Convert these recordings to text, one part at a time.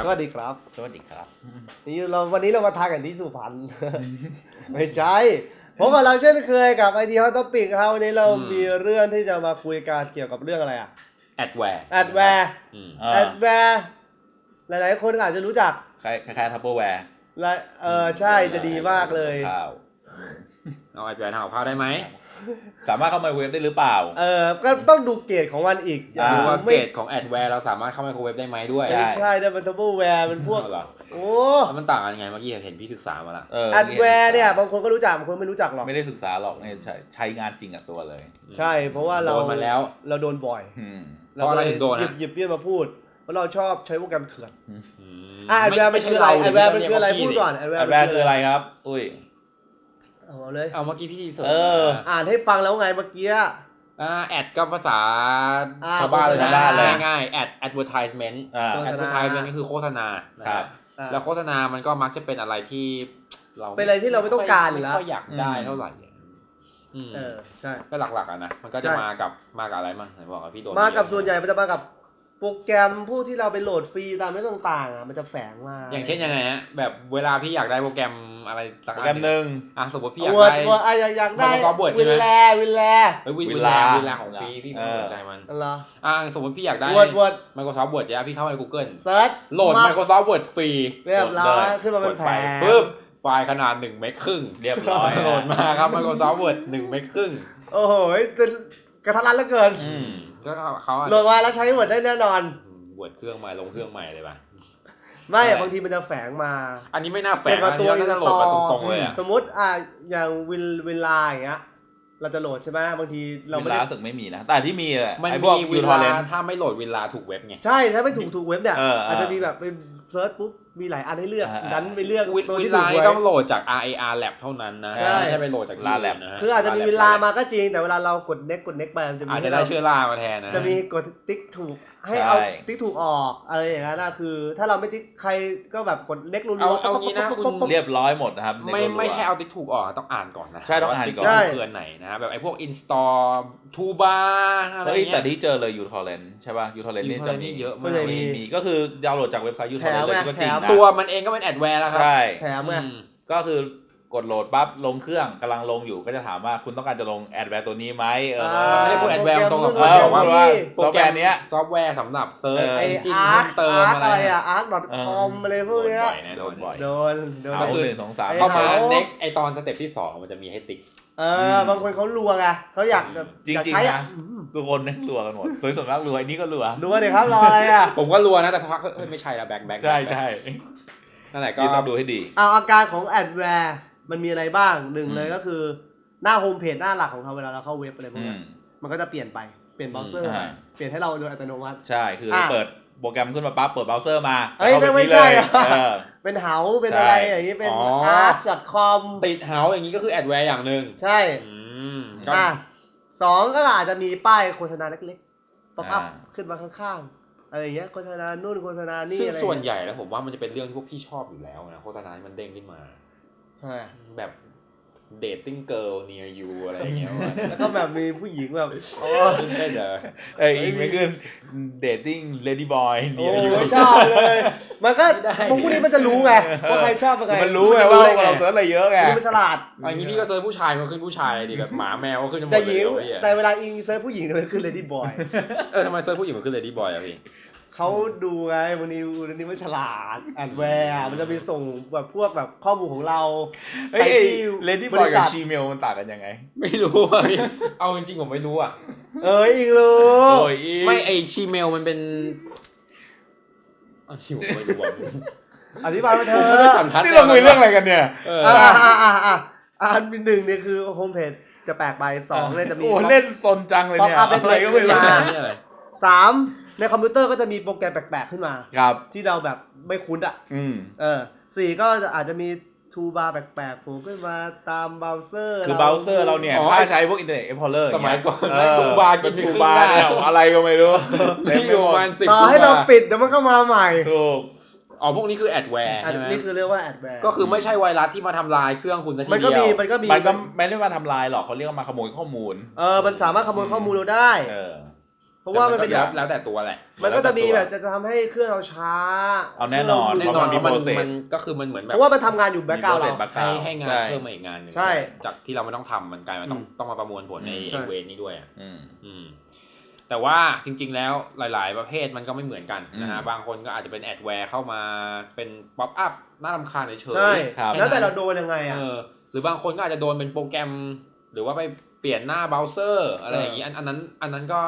ครับสวัสดีครับสวัสดีครับ สวัสดีครับ นี่เราวันนี้เรามาทานกันที่สุพรรณ ไม่ใช่ผมกับเราเช่นเคยกับไอทีฮอตท็อปิกครับวันนี้เราอืม มีเรื่องที่จะมาคุยกันเกี่ยวกับเรื่องอะไรอะแอดแวร์แอดแวร์อืมเออแอดแวร์หลายๆ คนอาจจะรู้จักคล้ายคล้ายๆทัพเปอร์แวร์และเออใช่จะดีมากเลย ข้าว เอาแอดแวร์ทำกับข้าวได้ไหม สามารถเข้าไมโครเวฟได้หรือเปล่า เออก็ต้องดูเกรดของมันอีกอ่าดูว่าไม่เกรดของแอดแวร์เราสามารถเข้าไมโครเวฟได้ไหมด้วยใช่ ไม่ใช่เนี่ยมันทับเบิลแวร์เป็นพวกเอาเหรอโอ้แล้วมันต่างกันยังไงเมื่อกี้เห็นพี่ศึกษามาละเออแอดแวร์เนี่ยบางคนก็รู้จักบางคนไม่รู้จักหรอก ไม่ได้ศึกษาหรอกเนี่ยใช้ใช้งานจริงกับตัวเลย ใช่เพราะว่าเราโดนมาแล้ว เราโดนบ่อยอืม เพราะอะไรถึงโดนหยิฮะบหยิบยื่นมาพูดเพราะเราชอบใช้โปรแกรมเถื่อนอืมอะแอดแวร์มันคืออะไรแอดแวร์มันคืออะไรม่พูดใช่ก่อนแอดแวแอร์ดแวร์คืออะไรครับ อุ้ย เอาเลย เอาเมื่อกี้พี่เสิร์ชเออมาอ่านให้ฟังแล้วไงเมื่อกี้ อ่าแอดก็ภาษาอ่าชาวบ้านเลยโฆษนะณาง่ายๆแอด advertisement อ่า โฆษณา advertisement ก็คือโฆษณานะคครัรับ บ อะแล้วโฆษณามันก็มักจะเป็นอะไรที่เราเป็นอะไรที่เราไม่ต้องการอยู่แล้ว ไม่ค่อยอยากได้อืมเท่าไหร่อืมเออใช่ ก็หลักๆอะนะมันก็จะใช่ มากับมากับอะไรมั่งไหนบอกกับพี่โดนมากับส่วนใหญ่มันจะมากับ โปรแกรมผู้ที่เราไปโหลดฟรีตามเรื่องต่างๆอะมันจะแฝงมาอย่างเช่นยังไงฮะแบบเวลาพี่อยากได้โปรแกรมอะไรสักโปรอัแกรมหนึ่งอะสมมติพี่อยากเวิร์ดได้ เวิร์ดอะอยากอยากได้ Microsoft Word วินใช่ไหมแลวินแลเฮ้ยวินเววินลาลาวินลาของฟรีพี่ไม่เออ สนใจมันนั่นเหรออะสมมติพี่อยากได้ เวิร์ดเวิร์ด Microsoft Word จะพี่เข้าไป Google เซิร์ชโหลด Microsoft Word ฟรีเรียบร้อยขึ้นมาเป็นแผงปึ๊บไฟล์ขนาด1เมกครึ่งเรียบร้อยโหลดมาครับ Microsoft Word 1เมกครึ่งโอ้โหเป็นกระทันรัดเหลือเกิน อืม ก็เขาอาจโหลดมาแล้วใช้เวิร์ดได้แน่นอนเวิร์ดเครื่องใหม่ลงเครื่องใหม่เลยป่ะ ไม่ใช่ บางทีมันจะแฝงมาอันนี้ไม่น่าแฝเป็งนมานะตัวนี่น่าจะโหลดมาตรงๆเลยอะ สมมติอะอย่างวินวินไลน์อย่างเงี้ยเราจะโหลดใช่ไหมบางทีเราเวไม่ลาได้สึกไม่มีนะ แต่ที่มีแหละมันไอ้พวกมียูเวทอร์เรลาน ถ้าไม่โหลดเวลาถูกเว็บไง ใช่ถ้าไม่ถูกถูกเว็บเนี่ยเออเอออ อาจจะมีแบบไปเซิร์ชปุ๊บ มีหลายอันให้เลือกอ่า ดันไปเลือกวิตัววิที่ลาถูกนี่ไว้ต้องโหลดจาก RAR Lab เท่านั้นนะใช่ ไม่ใช่ไปโหลดจากลา Lab นะฮะคืออาจจะมี Lab เวลามาก็จริง แต่เวลาเรากดเน็กกดเน็กไปมันจะมีอาจให้จะได้เราชื่อล่ามาแทนนะ จะมีกดติ๊กถูก ให้ใช่เอาติ๊กถูกออกอะไรอย่างนั้นนะคือ ถ้าเราไม่ติ๊กใครก็แบบกดเน็กรัวๆเอาเอางี้นะคุณ เรียบร้อยหมดนะครับในไม่ตัว ไม่ใช่เอาติ๊กถูกออกต้องอ่านก่อนนะใช่ต้องอ่านก่อน ว่าติ๊คืออันไหนนะแบบไอ้พวก install toolbar อะไรเฮ้ยเงี้แต่ยที่เจอเลยยูทอร์เรนใช่ป่ะยูทอร์เรนนี่ uTorrent จะมีนี่เยอะมากไม่ใช่มีมีก็คือดาวน์โหลดจากเว็บไซต์ยูทอร์เรนเลยก็จริงแถมนะตัวมันเองก็เป็นแอดแวร์แล้วครัใช่ แถมไง อืม ก็คือ กดโหลดปั๊บลงเครื่องกำลังลงอยู่ก็จะถามว่าคุณต้องการจะลงแอดแวร์ตัวนี้ไหมเอออ่าไม่ได้พูดแอดแวร์ตรงกับโปรเอแกอรมว่านู่นว่านี่โปรแกรมเนี้ย ซอฟต์แวร์สำหรับเซิร์ชเออ ไอจิ้นอาร์คเติมอาร์คอะอะไรไรอะอาร์ค com อะไรพวกเนี้ย บ่อยนะโดนบ่อยโดน โดน เอาหนึ่งสองสามไอ้ เข้ามาเขาเน็กไอตอนสเต็ปที่สองมันจะมีให้ติ๊ก เออ บางคนเขารัวไงเขาอยากแบบจริงอยากจริงใช้นะอะทุกคนนี่รัวกันหมดโดยส่วนมากรัวไอ้นี่ก็รัวรัวเลยครับรออะไรอะ ผมก็รัวนะแต่สักพักเฮ้ยไม่ใช่ละแบ็คแบ็คใช่ใช่นั่นแหละก็ก็ต้องดูให้ดีเอาอาการของแอดแวร์ มันมีอะไรบ้างหนึ่งอืมเลยก็คือ หน้าโฮมเพจหน้าหลักของเราเวลาเราเข้าเว็บอะไรพวกอืเนี้มยมันก็จะเปลี่ยนไปเปลี่ยนเบราว์เซอร์อืมไปอ่าเปลี่ยนให้เราโดยอัตโนมัติ ใช่คืออะเปิดโปรแกรมขึ้นมาปั๊บเปิดเบราว์เซอร์มาเอ้ยข้าปไม่ที่ใช่เลยอะเออเป็นเหาเป็นใช่อะไรอย่างนี้เป็นอ๋อ arc.com ติดเฮาอย่างนี้ก็คือแอดแวร์อย่างหนึ่งใช่อืมก็อะสองก็อาจจะมีป้ายโฆษณาเล็กๆป๊อปอัพอ่าขึ้นมาข้างๆอะไรอย่างเงี้ยโฆษณานู่นโฆษณานี่ซึ่งอะไรส่วนใหญ่แล้วผมว่ามันจะเป็นเรื่องที่พวกพี่ชอบอยู่แล้วนะโฆษณาที่มันเด้งขึ้นมาใช่ แบบ dating girl near you อะไรอย่างเงี้ยว่าแล้วก็แบบมีผู้หญิงแบบโอ้ขึ้นได้เด้อเอ้ยอีกไม่ขึ้น dating lady boy โอ้เนี่ยอยู่ชอบเลย มันก็ไม่ได้พวกพวกนี้มันจะรู้ไงว่าใครชอบยังไงมันรู้ไงว่าเราเราเซิร์ชอะไรเยอะไงนี่มันฉลาดอย่างนี้พี่ก็เซิร์ชผู้ชายมันขึ้นผู้ชายดิแบบหมาแมวก็ขึ้นจะหมแต่ดหเลญิยงเหรอพี่แต่เวลาอิงเซิร์ชผู้หญิงเนี่ยมันคือ lady boy เออทำไมเซิร์ชผู้หญิงมันขึ้น lady boy อะพี่ เขาดูไงวันนี้วันนี้มันฉลาดแอดแวร์มันจะมีส่งแบบพวกแบบข้อมูลของเราเฮ้ยไปที่เลดี้บบอยริษักับทชีเมลมันต่างกันยังไง ไม่รู้อะพี่เอาจริงๆผมไม่รู้อะเอ้ยอิงรู้ โอ้ยไม่ไอชีเมลมันเป็นอันที่ผมไม่รู้อะอธิบายมาเถผมอะไม่ได้สันทัดนี่เราคุยเรื่องอะไรกันเนี่ย เอออ่าอ่าอ่าอ่าอ่าอันหนึ่งเนี่ยคือโฮมเพจจะแปลกไปสองเนี่ยจะมี โอ้เล่นซนจังเลยเนี่ยป๊อปอัพอะไรก็ไม่เล็รู้กๆขึ้นมานี่อะไรสาม ในคอมพิวเตอร์ก็จะมีโปรแกรมแปลกๆขึ้นมา ครับ ที่เราแบบไม่คุ้นอะ อืม เออสี่ก็จะอาจจะมีทูบาร์แปลกๆโผล่ขึ้นมาตามเบราว์เซอร์คือเบราว์เซอร์เราเนี่ยอ๋อ ถ้าใช้พวกอินเทอร์เน็ตเอ็กพอร์เลอร์สมัยก่อนเออตูบาร์กินตูครึ่งบาร์ได้เนี่ยอะไรก็ไม่รู้นี่อยู่ประมาณสิบต่อให้เราปิดเดี๋ยวมันก็มาใหม่ถูก อ๋อพวกนี้คือแอดแวร์อันใช่ไหมนี้คือเรียกว่าแอดแวร์ก็คือไม่ใช่ไวรัสที่มาทำลายเครื่องคุณซะทีมันก็เดีมียวมันก็มีมันก็ไม่ได้มาทำลายหรอกเขาเรียกว่ามาขโมยข้อมูล เออมันสามารถขโมยข้อมูลเราได้ เออ เพราะว่ามันเป็นแล้วแล้วแต่ตัวแหละมันก็จะมีแบบจะทำให้เครื่องเราช้าเอาแน่นอน แน่นอนเพราะมันมีมัน process มันก็คือมันเหมือนแบเพบราะว่ามันทำงานอยู่แบ็กกราวมีเรา process back ให้ background ให้งานใช่เพิ่มมาอีกงานหนึงใช่จากที่เราไม่ต้องทำมันกลายมาต้องอืมต้องมาประมวลผลในอืมใช่ เวนี้ด้วยอะ อืม อืมแต่ว่าจริงๆแล้วหลาย ๆ ประเภทมันก็ไม่เหมือนกันนะฮะอืม บางคนก็อาจจะเป็นแอดแวร์เข้ามาเป็นป๊อปอัพน่ารำคาญเฉยๆใช่ ครับ แล้วแต่เราโดนยังไงเออะอหรือบางคนก็อาจจะโดนเป็นโปรแกรม หรือว่าไปเปลี่ยนหน้าเบราว์เซอร์ อะไรอย่างนี้อันอันนั้นอันนั้นก็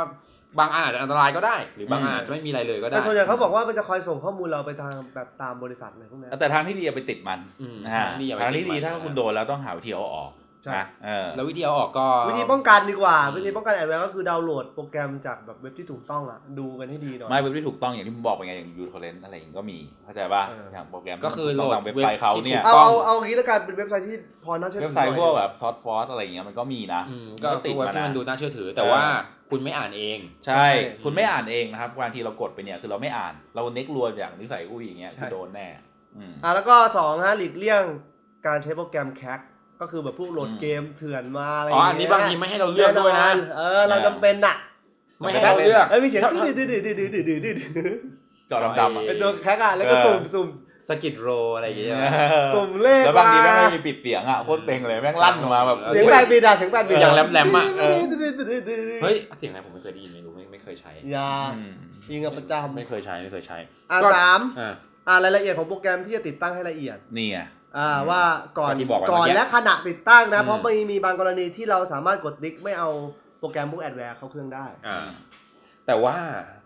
บางอันอาจจะอันตรายก็ได้ หรือบางอันอืมอาจจะไม่มีอะไรเลยก็ได้แต่ส่วนใหญ่เขาบอกว่ามันจะคอยส่งข้อมูลเราไปทางแบบตามบริษัทอะไรพวกเนี้ยแต่ทางที่ดีอย่าไปติดมันอืมนะฮะนี่อย่าไปทางที่ดีติดมันถ้าคุณโดนแล้วต้องหาวิธีเอาออก ใช่นะเออแล้ววิธีเอาออกก็ วิธีป้องกันดีกว่าอืมวิธีป้องกันแอดแวร์ก็คือดาวน์โหลดโปรแกรมจากแบบเว็บที่ถูกต้องอะ ดูกันให้ดีหน่อย ไม่เว็บที่ถูกต้องอย่างที่ผมบอกไปไงอย่างยูทอเรนอะไรอย่างนี้ก็มีเข้าใจป่ะเอออย่างโปรแกรมก็คือที่ถูกต้องโหลดตามเว็บไซต์เขาเนี่ยเว็บเอาต้องเอาเอางี้แล้วกันเป็นเว็บไซต์ที่พอน่าเชื่อถืเว็อบไซต์หน่อยพวกแบบซอสฟอร์สอะไรอย่างเงี้ยมันก็มีนะ อืมก็ก็ติติดดเว็บมาที่นะมันดูน่าเชื่อถือ แต่เออว่าคุณไม่อ่านเองใช่ใช่ คุณไม่อ่านเองนะครับบางทีเรากดไปเนี่ยคือเราไม่อ่านเราเน็กรวมอย่างนิสัยอุ้ยอย่างเงี้ยใช่ คือโดนแน่อืม อะแล้วก็สองฮะหลีกเลี่ยงการใช้โปรแกรมแค c ก็คือแบบพวกโหลดเกมเถื่อนมาอะไรอ๋ออันนี้บางทีไม่ให้เราเลือกด้วยนะ เออเราจำเป็นอะ ไม่ให้เราเลือกเอ้ยมีเสียงดืดดืดดืดดื้ดื้ดื้อดื้จอดำๆอะเป็นตัวแคกอะแล้วก็สุ่มสุ่มสกิดโรอะไรอย่างเงี้ยสุ่มเลขแล้วบางทีแม่งไม่มีปิดเสียงอะโคตรเต็งเลยแม่งลั่นออกมาแบบเสียงแปลปีดาเสียงแปลปีดาอย่างแหลมๆอะเฮ้ยเสียงอะไรผมไม่เคยได้ยินไม่รู้ไม่ไม่เคยใช้ยายิงกับประจำไม่เคยใช้ไม่เคยใช้อะสามอ่ารายละเอียดของโปรแกรมที่จะติดตั้งให้ละเอียดนี่อะ อ่าว่าก่อนก็ที่บอกไว้ก่อนเมื่อกี้และขณะติดตั้งนะ อืม เพราะมันมีบางกรณีที่เราสามารถกดติ๊กไม่เอาโปรแกรมพวกแอดแวร์เข้าเครื่องได้ อ่าแต่ว่า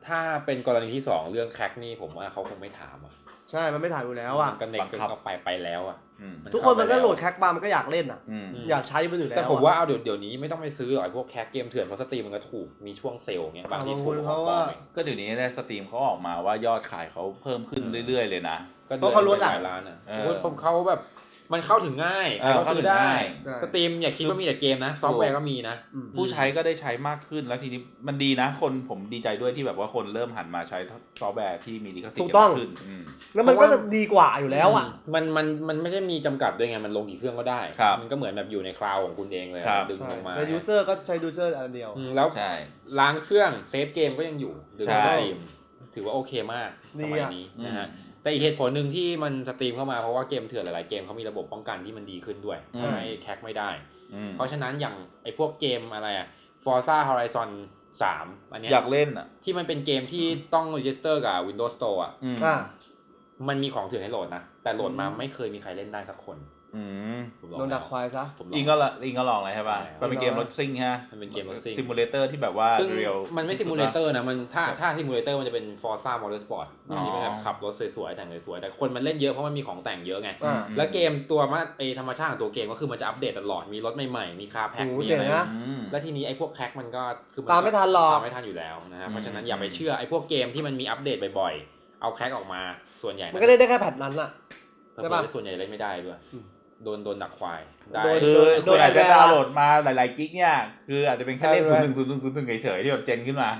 ถ้าเป็นกรณีที่สองเรื่องแคคนี่ผมว่าเขาคงไม่ถามอะ ใช่มันไม่ถ่ายอยู่แล้วอะมันก็เน็กบังคับเข้าไปไปแล้วอะอืมมันทุกคนมันก็เข้าไปแล้วโหลดแคคมามันก็อยากเล่นอะอืมอยากใช้มันอยู่แล้วแต่ผมอะว่าเอาเดี๋ยวเดี๋ยวนี้ไม่ต้องไปซื้อหรอกไอ้พวกแคคเกมเถื่อนเพราะสตรีมมันก็ถูกมีช่วงเซลล์เงี้ยบางทีบางถูคกนขอเขางปลอว่ามเองก็เดี๋ยวนี้ในสตรีมเขาออกมาว่ายอดขายเขาเพิ่มขึ้นเรื่อย ๆ เลยนะก็เพราะเขาลดอะหลายร้านอะเออโอ้ยผมเขาแบบ มันเข้าถึงง่ายใครก็เข้าซื้ถึองได้ง่ายใช่ สตรีมอย่าคิดว่ามีแต่เกมนะ ซอฟต์แวร์ก็มีนะ อืม ผู้ใช้ก็ได้ใช้มากขึ้นแล้วทีนี้มันดีนะ คนผมดีใจด้วยที่แบบว่าคนเริ่มหันมาใช้ซอฟต์แวร์ที่มีลิขสิทถูธิ์กต้อง มากขึ้นอืม แล้วมันก็จะดีกว่าอยู่แล้วอะ มันมันมันไม่ใช่มีจำกัดด้วยไง มันลงกี่เครื่องก็ได้ ครับมันก็เหมือนแบบอยู่ในคลาวด์ของคุณเองเลยครับ ดึงใช่ลงมาในยูเซอร์ก็ใช้ยูเซอร์อันเดียว อืมแล้วใช่ ล้างเครื่องเซฟเกมก็ยังอยู่ดึงใช่ สตรีมถือว่าโอเคมากดีสมัยอะ นี้อืมนะฮะ แต่อีกเหตุผลหนึ่งที่มันสตรีมเข้ามาเพราะว่าเกมเถื่อนหลายๆเกมเขามีระบบป้องกันที่มันดีขึ้นด้วยทำให้แคคไม่ได้อืมเพราะฉะนั้นอย่างไอ้พวกเกมอะไรอะ Forza Horizon 3อันเนี้ยอยากเล่นอะ ที่มันเป็นเกมที่ต้อง register กับ Windows Store อะอืมอะมันมีของเถื่อนให้โหลดนะ แต่โหลดมาอืมไม่เคยมีใครเล่นได้สักคน อืมผมลองโดนดักแล้วควายซะ ผมลอิองงก็ละอิงก็ลองเลยใช่ป่ะลองแล้วมันเป็นเกมรถซิ่งฮะมันเป็นเกมรถซิ่ง ซิมูเลเตอร์ที่แบบว่าซึ่งเรียล มันไม่ซิมูเลเตอร์นะมันถ้าถ้าซิมูเลเตอร์มันจะเป็น Forza Motorsport อ๋อ ที่เป็นแบบขับรถสวยๆ แต่งสวยๆ แต่คนมันเล่นเยอะเพราะมันมีของแต่งเยอะไง อ่าแล้วเกมตัวมาไอธรรมชาติของตัวเกมก็คือมันจะอัปเดตตลอดมีรถใหม่ๆ มีคาร์แพ็คโอ้โหมีเจ๋อะงไรนะ อืม แล้วทีนี้ไอ้พวกแพ็คมันก็คือตามไม่ทันหรอก ตามไม่ทันอยู่แล้วนะฮะเพราะฉะนั้นอย่าไปอืมเชื่อไอ้พวกเกมที่มันมีอัปเดตบ่อยๆเอาแพ็คออกมาส่วนใหญ่มันก็เล่นได้แค่แผ่นนั้นอะใช่ใช่ปะปะส่วนใหญ่เล่นไม่ได้ด้วยอืม โดนโดนดักควายได้ โดน คือโดนคุณอาจจะโดนแบนดาวน์โหลดมาหลาย ๆ กิกเนี่ย คืออาจจะเป็นแค่เลขใช่ศูนย์หนึ่งศูนย์หนึ่งศูนย์หนึ่งเฉยๆที่แบบเจนขึ้นมา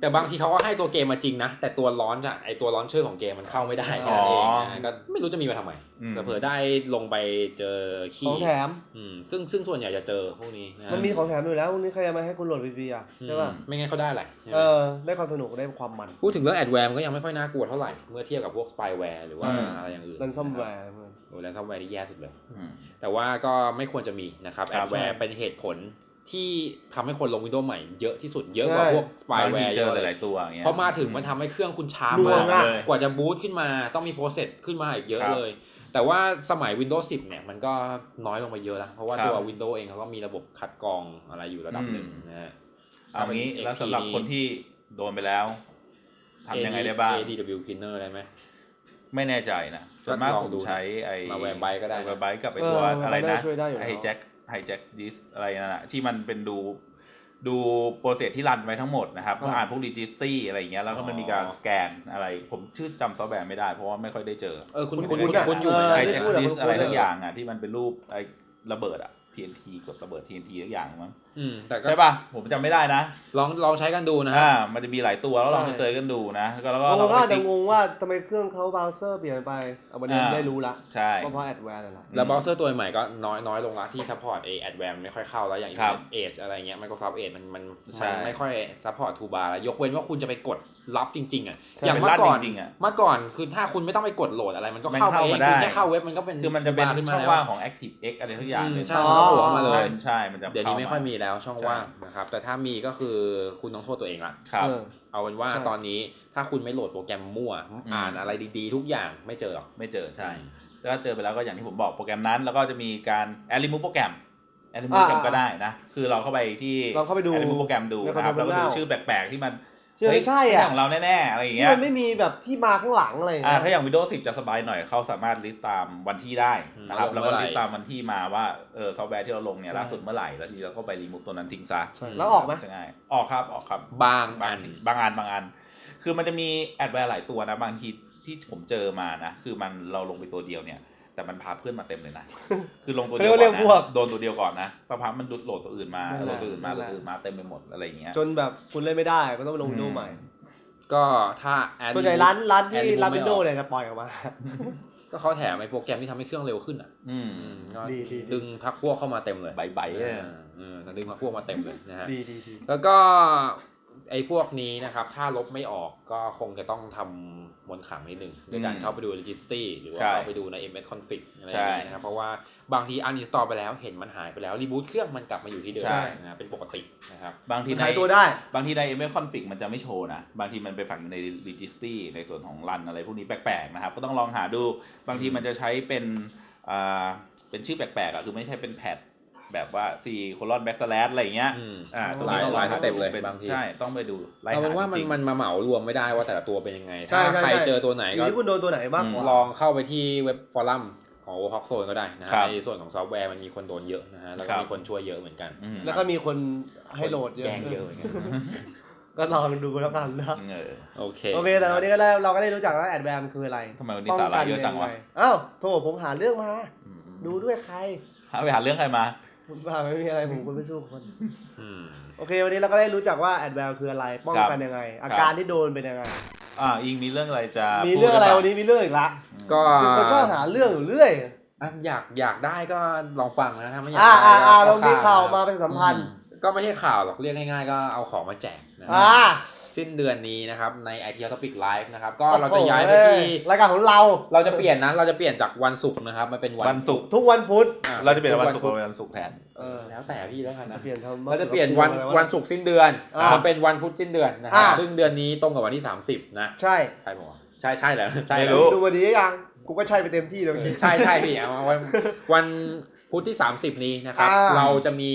แต่บางทีเขาก็ให้ตัวเกมมาจริงนะ แต่ตัวร้อนจะไอตัวร้อนเชอร์ของเกมมันเข้าไม่ได้แค่นั้นเองอ๋อนะก็ไม่รู้จะมีมาทำไมอืม เผื่อๆได้ลงไปเจอขขี้องแถม อืมซึ่งซึ่งส่วนใหญ่จะเจอพวกนี้นะมันมีของแถมอยู่แล้วพวกนี้ใครจะมาให้คุณโหลดฟรีๆอะอืมใช่ป่ะ ไม่งั้นเขาได้แหละไรใช่ไหม เออ ได้ความสนุกได้ความมัน พูดถึงเรื่องแอดแวร์มันก็ยังไม่ค่อยน่ากลัวเท่าไหร่ เมื่อเทียบกับพวกสปายแวร์หรือว่าอืม อะไรอย่างอื่นรันซอมแวร์ โอ้แรนซอมแวร์ที่แย่สุดเลยอืมแต่ว่าก็ไม่ควรจะมีนะครับคแอรับดแวร์เป็นเหตุผลที่ทำให้คนลงวินโดว์ใหม่เยอะที่สุดเยอะกว่าพวกสปายแวร์เจเยออะหเลยลายๆตัวอย่างเงี้ยเพราะมาถึงมันทำให้เครื่องคุณช้าหน่วมางกอะเลยกว่าจะบูตขึ้นมาต้องมีโปรเซสขึ้นมาอีกเยอะครับเลย แต่ว่าสมัย Windows 10 เนี่ยมันก็น้อยลงไปเยอะแล้ว เพราะว่าครับตัว Windows เองเขาก็มีระบบคัดกรองอะไรอยู่ระดับหนึ่งอืมนะฮะเอางี้เป็นแล้วสำหรับคนที่โดนไปแล้วทำยังไงได้บ้าง ADW Cleaner ได้ไหม ไม่แน่ใจนะส่วนมากลองผมดูใช้ไอ้ Malware Byte ก็ได้นะ Malware Byte กับไอ้เออตัวอะไรมันน่านะช่วยได้อยู่แล้วไฮแจ็คไฮแจ็คดิสอะไรนั่นแหะที่มันเป็นดูดูโปรเซสที่รันไปทั้งหมดนะครับอ่าอ่านพวกดิจิตี้อะไรอย่างเงี้ยแล้วก็มันมีการอ๋อสแกนอะไร ผมชื่อจำซอฟต์แวร์ไม่ได้เพราะว่าไม่ค่อยได้เจอเออคุณคุ้คุณนๆอะคุณอยู่เอไหมอไฮได้แจ็คพูดอะดิสคุ้นๆอะไรเลยทั้งอย่างอะที่มันเป็นรูปไอ้ระเบิดอะ TNT กดระเบิด TNT ทุกอย่างมั้งอืมแต่ก็ใช่ป่ะผมจำไม่ได้นะลองลองใช้กันดูนะฮะอ่ามันจะมีหลายตัวแล้วลองใช่ไปเซิร์ชกันดูนะแล้วก็แล้วก็บางคลอนงก็ไปอาจจะติ๊ก งงว่าทำไมเครื่องเขาเบราว์เซอร์เปลี่ยนไปเอาวันนี้อ่า ได้รู้ละใช่ก็เพราะแอดแวร์นั่นแหละ แล้วเบราว์เซอร์ตัวใหม่ก็น้อยน้อยลงละที่ซัพพอร์ตเอแอดแวร์ไม่ค่อยเข้าแล้วอย่างครับเอชอะไรเงี้ย Microsoft Edge มันมันใช่ มันไม่ค่อยซัพพอร์ตทูบาร์ยกเว้นว่าคุณจะไปกดรับจริง ๆอะใช่อย่างเป็นเมื่อก่อนลั่นจริงๆอะเมื่อก่อนคือถ้าคุณไม่ต้องไปกดโหลดอะไรมันก็มันเข้าเข้ามาเองมาได้ คุณแค่เข้าเว็บมันก็เป็นคือมันจะเป็น toolbar ขึ้นมาช่องแล้ว ว่างของ Active X อะไรทุกอย่างอืมเลยใช่มันก็โผล่มาเลย ใช่มันจะเดี๋ยวนี้ไม่ค่อยเข้าามีแล้วช่องว่างนะครับ แต่ถ้ามีก็คือคุณต้องโทษตัวเองละครับเออเอาเป็นว่าใช่ตอนนี้ถ้าคุณไม่โหลดโปรแกรมมั่ว อ่านอะไรดีๆ ทุกอย่างไม่เจอหรอกไม่เจอใช่แล้วก็เจอไปแล้วก็อย่างที่ผมบอกโปรแกรมนั้น แล้วก็จะมีการ add remove โปรแกรม add remove โปรแกรมก็ได้นะ คือเราเข้าไปที่เราเข้าไปดู add remove โปรแกรมดูในนะครับ แล้วก็ดู Control ชื่อแปลกๆที่มัน เชื่อไม่ใช่เฮ้ยอะของเราแน่ๆอะไรอย่างที่เงี้ยมันไม่มีแบบที่มาข้างหลังอะไรอย่างอ่าเงี้ยถ้าอย่าง Windows 10 จะสบายหน่อยเขาสามารถลิสต์ตามวันที่ได้นะครับอืมแล้วก็ว่าลงเมื่อไหร่ลิสต์ตามวันที่มาว่าเออซอฟต์แวร์ที่เราลงเนี่ยล่าสุดเมื่อไหร่แล้วทีนี้เราก็ไปรีมูฟตัวนั้นทิ้งซะใช่แล้วออกไหมจะง่ายออกครับออกครับบางบาอังนบางอันบางอัน คือมันจะมีแอดแวร์หลายตัวนะบางทีที่ผมเจอมานะคือมันเราลงไปตัวเดียวเนี่ย แต่มันพาเพื่อนมาเต็มเลยนะ คือลงตัวเดียวเขาเรีก่ยอกนเรียกพวกนะโดนตัวเดียวก่อนนะสักพักมันดุดโหลดตัวอื่นมานั่นโหแหลละดตัวอื่นมานั่โหลนแหละดตัวอื่นมาเต็มไปหมดอะไรอย่างเงี้ย จนแบบคุณเล่นไม่ได้ก็ต้องไปลงอืมวิดีโอใหม่ ก็ถ้า add ส่วนใหญ่ร้านร้านที่ add remove ร้านไม่วิออกนโดว์เนี่ยจะปล่อยออกมา ก็เขาแถมไอ้โปรแกรมที่ทำให้เครื่องเร็วขึ้นอะอืมอืมก็ดีดีดีดึงพักพวกเข้ามาเต็มเลยใบใบเออเออดึงพักพวกมาเต็มเลยนะฮะดีดีดีแล้วก็ ไอ้พวกนี้นะครับ ถ้าลบไม่ออกก็คงจะต้องทำมนต์ขลังนิดหนึ่งโดยการเข้าไปดู registry หรือว่าใช่เข้าไปดูใน ms config อะไรอใช่ย่างเงี้ยนะครับ เพราะว่าบางที uninstall ไปแล้วเห็นมันหายไปแล้ว รีบูตเครื่องมันกลับมาอยู่ที่เดิมใช่นะเป็นปกตินะครับ บางทีมันในหายตัวได้ บางทีใน email config มันจะไม่โชว์นะ บางทีมันไปฝังอยู่ใน registry ในส่วนของรันอะไรพวกนี้แปลกๆนะครับ ก็ต้องลองหาดู บางทีมันจะใช้เป็นอ่าเป็นชื่อแปลกๆอะคือไม่ใช่เป็นแพด แบบว่า c colon backslash อะไรอย่างเงี้ยอืมอ่าอ๋อตรงนี้ต้องหลายหสเต็ปเลยป็นบางทีใช่ต้องไปดูไล่เอาหาเป็นว่ามันจริงๆมันมาเหมารวมไม่ได้ว่าแต่ละตัวเป็นยังไงใช่ถ้าใช่ใครใช่เจอตัวไหนอยู่ก็ที่คุณโดนตัวไหนมากกว่าลองเข้าไปที่เว็บฟอรัมของ o h o k Zone ก็ได้นะฮะครับในส่วนของซอฟต์แวร์มันมีคนโดนเยอะนะฮะแล้วคก็รับมีคนช่วยเยอะเหมือนกันอืมแล้วก็มีคนให้โหลดเยอะแกล้งเยอะเหมือนกันก็ลองดูแล้วกันนะเออโอเคโอเคแต่วันนี้ก็ได้เราก็ได้รู้จักว่าแอดแวร์คืออะไรทำไมวันนี้สาระเยอะจังวะป้กัยัไอ้าวโถผมหาเรื่องมาอืมดูด้วยใครหาไปหาเรื่องใครมา ผมว่าไม่มีอะไรผมคุณไม่สู้คน อืม โอเค วันนี้เราก็ได้รู้จักว่าแอดแวร์คืออะไร ป้องกันยังไง อาการที่โดนเป็นยังไง อ่าอิงมีเรื่องอะไรจะมีพูดเรื่องอะไรหปล่าวันนี้มีเรื่องอีกละก็เป็นคนชอบหาเรื่องอยู่เรื่อยอะอยากอยากได้ก็ลองฟังนะถ้าไม่อยากอ่าได้อ่าก็อ่าลองมีข่าวมานะเป็นสัมพันธ์ ก็ไม่ใช่ข่าวหรอกเรียกง่ายๆ ก็เอาของมาแจกนะ อ่า สิ้นเดือนนี้นะครับใน IT Topic Live นะครับก็เราจะย้ายไปที่รายการของเรา เราจะเปลี่ยนนะเราจะเปลี่ยนจากวันศุกร์นะครับมาเป็นวันวันศุกร์ทุกวันพุธอ่เราจะเปลี่ยนวันศุกร์เป็นวันศุกร์แทน เออแล้วแต่พี่แล้วกันนะเปลี่ยนทำเราจะเปลี่ยนวันวันศุกร์สิ้นเดือนอ่ามาเป็นวันพุธสิ้นเดือนนะครัอ่าบซึ่งเดือนนี้ตรงกับวันที่ 30 นะ ใช่ใช่ปะวะใช่ใช่แหละใช่ไม่แหละรู้ ดูวันนี้ยังกูก็ใช่ไปเต็มที่เลยเมื่อกี้ ใช่ใช่พี่เอามาวันวันพุธที่ 30 นี้นะครับ อ่าเราจะมี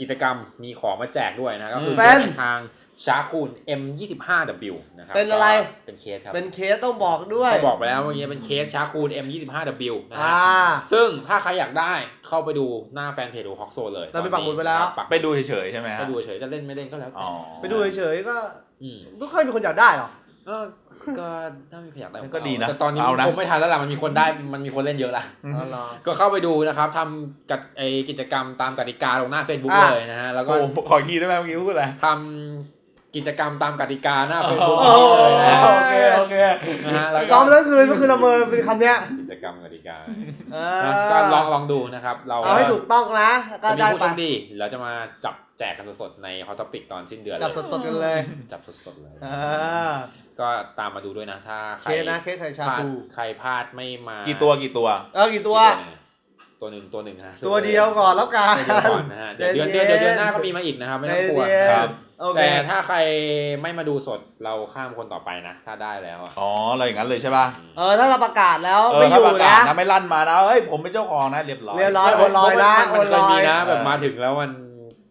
กิจกรรมมีของมาแจกด้วยนะก็คือเป็น ทาง ชาคูน M25W นะครับเป็นอะไรก็เป็นเคสครับ เป็นเคสต้องบอกด้วยก็บอกไปแล้วเมื่อกี้เป็นเคสชาคูน M25W นะฮะอ่าซึ่งถ้าใครอยากได้เข้าไปดูหน้าแฟนเพจของฮอกโซเลยเราไปปักหมุดไว้แล้วปักไปดูเฉยๆใช่ไหมฮะไปดูเฉยๆจะเล่นไม่เล่นก็แล้วแต่อ๋อไปดูเฉยๆก็อืมไม่ค่อยมีคนอยากได้หรอกก็ก็ถ้ามีใครอยากได้ก็ดีนะแต่ตอนนี้เอานะคงไม่ทันแล้วล่ะมันมีคนได้มันมีคนเล่นเยอะละอ๋อเหรอก็เข้าไปดูนะครับทำกับไอกิจกรรมตามกติกาลงหน้า Facebook อะเลยนะฮะแล้วก็โอ้ขออีกทีได้ไหมเมื่อกี้พูดอะไรทำ กิจกรรมตามกติกาหน้า Facebook โอ้โหเลยนะโอเคโอเคนะฮะแล้วก็ซ้อมทั้งคืนเมื่อคืนละเมอเป็นคำเนี้ยกิจกรรมกติกาเอนะอก็ลองลองดูนะครับ เราเอาให้ถูกต้องนะก็จะมีได้ผู้ไปโชคดีเราจะมาจับแจกกันสดๆใน Hot Topic ตอนสิ้นเดือนจับเลยสดๆกันเลยจับสดๆเลยอ่าก็ตามมาดูด้วยนะ ถ้าใคเครสนะเคสไข่ชาพลาดคูใครพลาดไม่มากี่กี่ตัวกี่ตัว เออกี่ตัว ตัวหนึ่งตัวหนึ่งฮะตัวเดียวก่อนแล้วกัน ตัวเดียวก่อนนะฮะเดี๋ยวเดือนเดือนเดี๋ยวเดือนหน้าก็มีมาอีกนะครับ ไม่ต้องกลัวใจเย็น ครับโอเค แต่ถ้าใครไม่มาดูสดเราข้ามคนต่อไปนะ ถ้าได้แล้วอะอ๋ออะไรอย่างนั้นเลยใช่ป่ะเออถ้าเราประกาศแล้วเออไม่อถ้ายู่ประกานะศนะ ไม่ลั่นมานะเฮ้ยผมเป็นเจ้าของนะเรียบร้อยเรียบร้อยโนลอยนะมันเคยมีนะโอนลอยแบบมาถึงแล้วมัน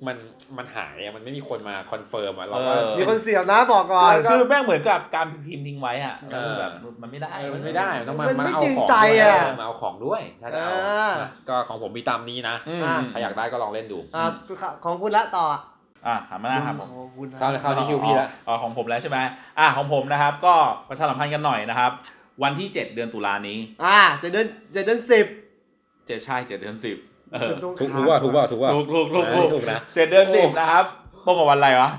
มันมันหายอะมันไม่มีคนมาคอนเฟิร์มอะเราก็เออมีคนเสียบนะบอกก่อนคือแม่งเหมือนกับการพิมพ์ทิ้งไว้อะเออแบบมันไม่ได้เออมันไม่ได้มันต้องมามันไม่มาเอาจริงของใจด้วยอะเออมาเอาของด้วยถ้าจะเอาอ่านะก็ของผมมีตามนี้นะอืมอะใครอยากได้ก็ลองเล่นดูอ่าของคุณละต่อ อะหันมาหน้าครับผม ของคุณนะ เข้าเข้าที่คิวพี่แล้วอ๋อของผมแล้วใช่ไหมอะของผมนะครับ ก็ประชาสัมพันธ์กันหน่อยนะครับ วันที่ 7 เดือนตุลานี้อ่าจะเดินจะเดินสิบเจ็ดใช่เจ็ดเดือนสิบเออฉันต้องถูกถูกว่าถูกว่าถูกว่าถูกถูกถูกถูถูกกถูกนะเจ็ดเดือนสิบนะครับตรงกับวันอะไรวะ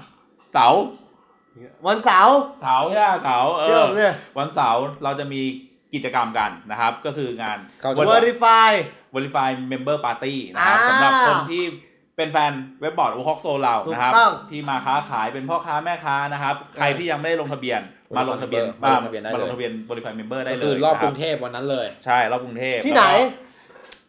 เสาร์วันเสาร์เสาร์ใช่ไหมเสาร์เอเชื่ออผมเนี่ยวันเสาร์เราจะมีกิจกรรมกันนะครับ ก็คืองาน เข้าใจ Verify Verify Member Party นะครับอ่า สำหรับคนที่ เป็นแฟนเว็บบอร์ด o ฮอกโซเราถูกนะครับต้องที่มาค้าขายเป็นพ่อค้าแม่ค้านะครับ ใครที่ยังไม่ได้ลงทะเบียน มาลงทะเบียนมาลงทะเบียนได้เลยมาลงทะเบียน Verify Member ได้ก็เลคือยรอบนะคกบรุงเทพวันนั้นเลย ใช่รอบกรุงเทพที่ไหน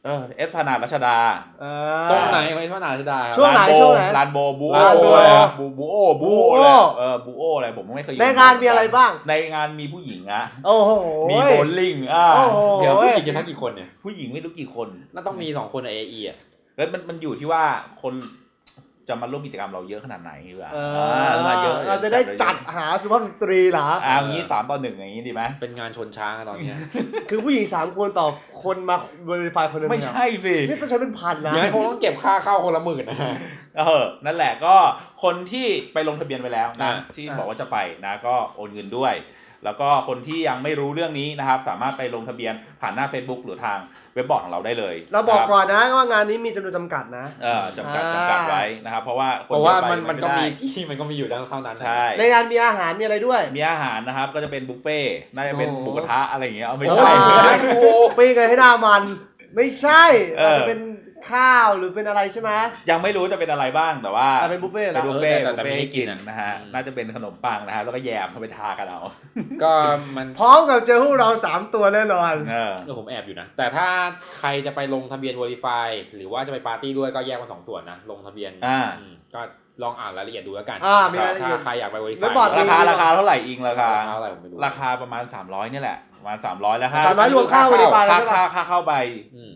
เออเอสพนาดรัชดา เอตรงอไหนไม่ใช่ว่านาชดาครับช่วงไหนร้าโบช่วงไหนร้านโบบูร้านโบอะไรอะบูบูโอบูบูโอโอเลยเออบูโออะไรผมไม่เคยอยู่ในงานมีอะไรบ้าง ในงานมีผู้หญิงอะโอ้โห มีโบว์ลิ่งอะโอ้โห เดี๋ยวผู้หญิงจะสักกี่คนเนี่ย ผู้หญิงไม่รู้กี่คน น่าต้องมีสองคนในเอไอะ แล้วมันมันอยู่ที่ว่าคนจะมาร่วมกิจกรรมเราเยอะขนาดไหนดีกว่าเออ่ามาเยอะเราจะได้จัดหาสุภาพสตรีเหรออ่าอย่างนี้สามต่อหนึ่งอย่างนี้ดีไหมเป็นงานชนช้างอะตอนเนี้ยคือผู้หญิงสามคนต่อคนมา Verify คนหนึ่งไม่ใช่สินี่ต้องใช้เป็นพันนะอย่างนั้นคงต้องเก็บค่าเข้าคนละหมื่นนะเออนั่นแหละก็คนที่ไปลงทะเบียนไปแล้วนะอ่าที่บอกว่าจะไปนะก็โอนเงินด้วย แล้วก็คนที่ยังไม่รู้เรื่องนี้นะครับ สามารถไปลงทะเบียนผ่านหน้า Facebook หรือทางเว็บบอร์ดของเราได้เลยเราบอกนะคก่อนนะว่างานนี้มีจำนวนจำกัดนะเออจำกัดอ่าจำกัดไว้นะครับ เพราะว่าคเพราะว่าเยอะไปมันมันก็ไได้มีที่มันก็มีอยู่เท่านั้นใช่ในงานมีอาหารมีอะไรด้วย มีอาหารนะครับก็จะเป็นบุฟเฟ่ต์น่าจะเป็นโอ้หมูกระทะอะไรอย่างเงี้ยเอาไม่โอ้ใช่โหไปไงให้หน้ามันไม่ใช่เอออาจจะเป็น ข้าวหรือเป็นอะไรใช่ไหมยังไม่รู้จะเป็นอะไรบ้างแต่ว่าอะเป็นบุฟเฟ่ต์เป็นะนบุฟเฟ่ต์แต่บุฟแต่เฟ่ต์มีให้ให้กินอะนะฮะน่าจะเป็นขนมปังนะครับแล้วก็แยมเข้าไปทากันเอาก็มันพร้อมกับเจอพวกเราสามตัวแน่นอน เออเออผมแอบอยู่นะ แต่ถ้าใครจะไปลงทะเบียน Verify หรือว่าจะไปปาร์ตี้ด้วยก็แยกเป็นสองส่วนนะ ลงทะเบียนอ่าอืมก็ลองอ่านรายละเอียดดูแล้วกันอ่ามีรายละเอียดถ้าใครอยากไป Verify แล้วบอร์ด ราคาราคาเท่าไหร่อิงราคา เท่าไหร่ผมไม่รู้ราคาประมาณ 300นี่แหละประมาณ300แล้วฮะสามร้อยรวมค่า Verify แล้วค่าใช่ค่าปะค่าเข้าไปอืม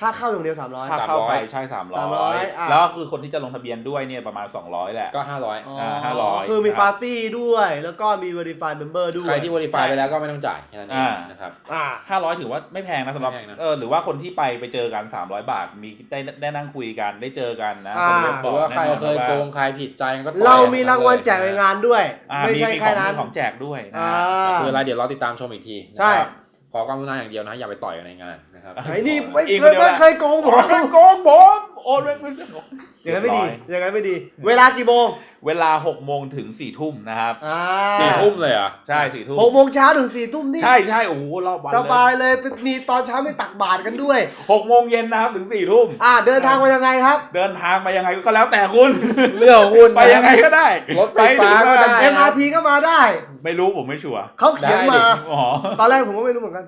ค่าเข้าอย่างเดียวสามร้อย ค่าเข้าไป300ใช่300 300อะ แล้วก็คือคนที่จะลงทะเบียนด้วยเนี่ยประมาณ 200 แหละ ก็ห้าร้อยอ่า500คือมีนะครับปาร์ตี้ด้วย แล้วก็มี Verify Member ด้วย ใครที่ Verify ไปแล้วก็ไม่ต้องจ่ายแค่นั้นเองอ่านะครับ อ่า 500 ถือว่าไม่แพงนะสำหรับไม่แพงนะ เออหรือว่าคนที่ไปไปเจอกัน 300 บาทมีได้ได้นั่งคุยกันได้เจอกันนะอ่า คนเว็บหบรืออกว่าใครแน่นอนเคยว่าโกงใครผิดใจก็ต่อยเรามีรางวัลแจกในเลยงานด้วย อ่าไม่ใช่มีแค่นั้นมีของแจกด้วยนะอ่า คืออะไรเดี๋ยวเราติดตามชมอีกทีใช่ นะครับขอความกรุณาอย่างเดียวนะอย่าไปต่อยกันในงาน นะครับ ไอ้นี่ไม่อีกเคยเดียวไม่นะเคยโกงผมโกงผมโอนเงินไม่ใช่ผมอย่างนั้นไม่ดีอย่างนั้นไม่ดี เวลากี่โมงเวลา6โมงถึง4ทุ่มนะครับ อ่าสี่ทุ่มเลยเหรอะใช่4ทุ่มหกโมงเช้าถึงสี่ทุ่มนี่ใช่ใช่โอ้โหรอบวันสเลยบายเลยมีตอนเช้าไม่ตักบาตรกันด้วย หกโมงเย็นนะครับถึง4ทุ่มอ่าเดินทางมายังไงครับ เดินทางไปยังไงก็แล้วแต่คุณเรื่องของคุณไปยังไงก็ได้รถไฟฟ้าก็ได้เอ็มอาร์ทีก็มาได้ ไม่รู้ผมไม่ชัวร์เขาเขียนมาได้ดิอ๋อ ตอนแรกผมก็ไม่รู้เหมือนกัน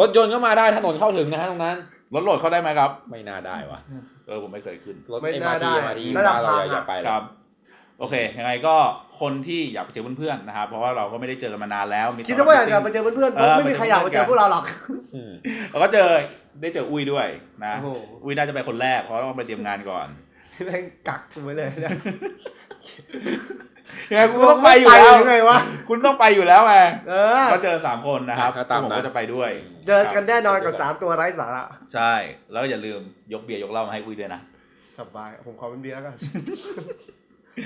รถยนต์ก็มาได้ถนนเข้าถึงนะฮะตรงนั้น รถโหลดเข้าได้ไหมครับ ไม่น่าได้วะเออผมไม่เคยขึ้น รถไม่เอ็มน่าอาร์ได้ทีมาทีระดับบ้านเราพังอย่าอะไปเลยครับ โอเค ยังไงก็คนที่อยากไปเจอเพื่อนๆนะครับ เพราะว่าเราก็ไม่ได้เจอกันมานานแล้วคิดว่าอยากจะไปเจอเพื่อนๆเออไม่มีใครอยากไปเจอพวกเราหรอกอืมเราก็เจอได้เจออุ้ยด้วยนะ โอ้โห อุ้ยน่าจะไปคนแรกเพราะต้องไปเตรียมงานก่อน แม่งกักกูไว้เลยเนี่ยยังไงคุณก็ต้องไปอยู่แล้วยังไงวะคุณต้องไปอยู่แล้วไงเออก็เจอสามคนนะครับก็ตามผมนั้นก็จะไปด้วย เจอกันแน่นอนกับสามตัวไร้สาระใช่ แล้วอย่าลืมยกเบียร์ยกเหล้ามาให้อุ้ยด้วยนะสบาย ผมขอเป็นเบียร์แล้วกัน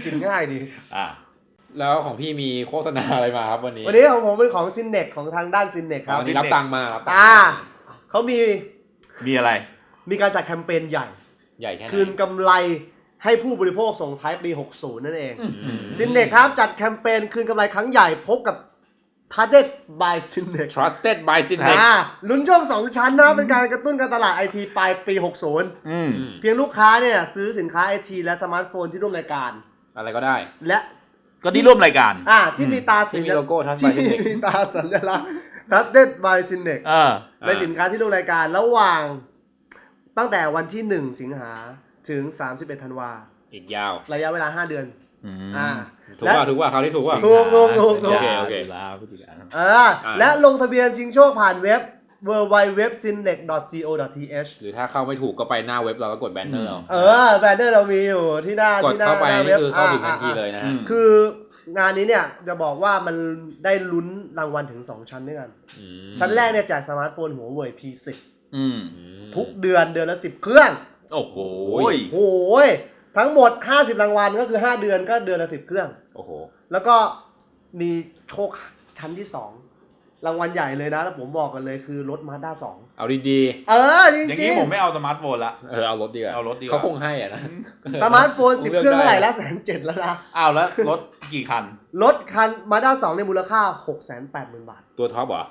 กินง่ายดีอ่าแล้วของพี่มีโฆษณาอะไรมาครับวันนี้ วันนี้ของผมเป็นของซินเน็กของทางด้านซินเน็กคอ๋รัอบวันนี้รับตังค์มารับตังค์อ่าเขามีมีอะไร มีการจัดแคมเปญใหญ่ ใหญ่แค่ไหนคืนกำไรให้ผู้บริโภคส่งท้ายปี 60 นั่นเองอืม ซินเน็กครับจัดแคมเปญคืนกำไรครั้งใหญ่พบกับ t a r g e t by ซินเน็ก trusted by Synex อ่าลุ้นช่วงสองชั้นนะเป็นการกระตุ้นการตลาดไอทีปลายปี 60 อืมอืมเพียงลูกค้าเนี่ยซื้อสินค้าไอทีและสมาร์ทโฟนที่ร่วมรายการ อะไรก็ได้ และก็ที่ร่วมรายการ อ่าที่มีตาที่สัญมีโลโก้ Trust ที่ by Synex มีตาสัญลักษณ์ t a r g e t by ซินเน็กเออ ในสินค้าที่ร่วมรายการระหว่าง ตั้งแต่วันที่1สิงหาถึง31ธันวา อีกยาว ระยะเวลา5เดือนอืมอ่า ถูกว่าถูกว่าคราวนี้ถูกว่า ถูกถูกถูกถูก โอเคโอเค ลาพฤศจิกายนเออ และลงทะเบียนชิงโชคผ่านเว็บ w w w s i n n e c c o t h หรือถ้าเข้าไม่ถูกก็ไปหน้าเว็บเราก็กดแบนเนอร์เอาเออแบนเนอร์เรามีอยู่ที่หน้ากดที่หน้าเข้าไปหน้านี่เว็บคือเข้าถึงทันทีอ่าเลยนะฮะอืมคืองานนี้เนี่ยจะบอกว่ามันได้ลุ้นรางวัลถึง 2 ชั้นด้วยกันมชั้นแรกเนี่ยแจกสมาร์ทโฟนหัวเว่ย P10 อืมอืมทุกเดือนเดือนละ10เครื่อง โอ้โหโอ้ยโอ้ยทั้งหมด 50 รางวัลก็คือ 5 เดือนก็เดือนละ10เครื่อง โอ้โห แล้วก็มีโชคชั้นที่ 2 รางวัลใหญ่เลยนะ แล้วผมบอกกันเลยคือรถมาด้าสองเอาดีเออ จริงอย่างจรินี้งผมไม่เอาสมาร์ทโฟนละๆเออ เอารถดีกว่า เอารถดีกว่าเขาคงให้อะนะ สมาร์ทโฟนผมสิบเลือกเครื่องเท่าไหร่ได้ละแสนเจ็ดแล้วนะ อ้าวแล้วรถกี่คัน รถคันมาด้าสองในยมูลค่าหกแสนแปดหมื่นบาท ตัวท็อปเหรอ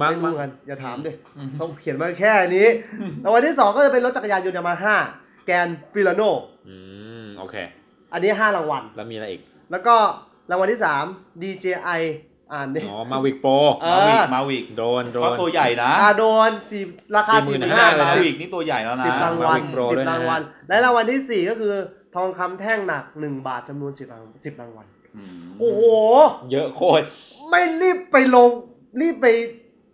มั้งไม่มั้รู้งกันอย่าถามดิอืมต้องเขียนมาแค่นี้รางวัลที่สองก็จะเป็นรถจักรยานยนต์ยามาฮ่าแกนฟิลาโนอืมโอเค อันนี้ห้ารางวัล แล้วมีอะไรอีก แล้วก็รางวัลที่สาม DJI อ่านดิ อ๋อ มาวิกโปรเอมาวิอกมาวิกโดนโดเพราะนตัวใหญ่นะอาโดนสี่ราคาสี่หมื่น45,000ห้าเลยมานะวิกนี่ตัวใหญ่แล้วนะสิบรางวัล Mavic Pro สิบด้วยนะ รางวัล และรางวัลที่สี่ก็คือทองคำแท่งหนักหนึ่งบาทจำนวนสิบรางสิบรางวัล อืมโอ้โห เยอะโคตร ไม่รีบไปลง รีบไป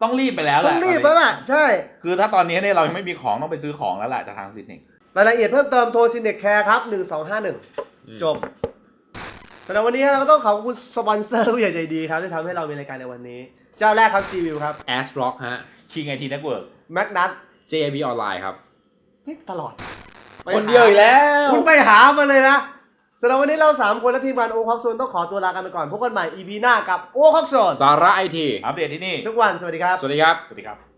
ต้องรีบไปแล้วแหต้อละงรีบแล้วล่ะ ใช่ คือถ้าตอนนี้เนี่ยเรายังไม่มีของต้องไปซื้อของแล้วแหละจากทางซินเนกรายละเอียดเพิ่มเติมโทรซินเน็กแคร์ครับ 1251 จบสำหรับวันนี้เราก็ต้องขอบคุณสปอนเซอร์ผู้ใหญ่ใจดีครับ ที่ทำให้เรามีรายการในวันนี้ เจ้าแรกครับ g v i w ครับ แอสร็อกฮะ คิงไอทีเน็ตเวิร์ก แม็กนัท JB ออนไลน์ครับ นี่ตลอดไปคนเดียวอีกแล้ว คุณไปหามาเลยนะ สำหรับวันนี้เรา 3 คนและทีมงานโอคอกโซนต้องขอตัวลากันไปก่อนพบกันใหม่ EP หน้ากับโอคอกโซนสาระไอที อัปเดตที่นี่ทุกวันสวัสดีครับ สวัสดีครับ สวัสดีครับ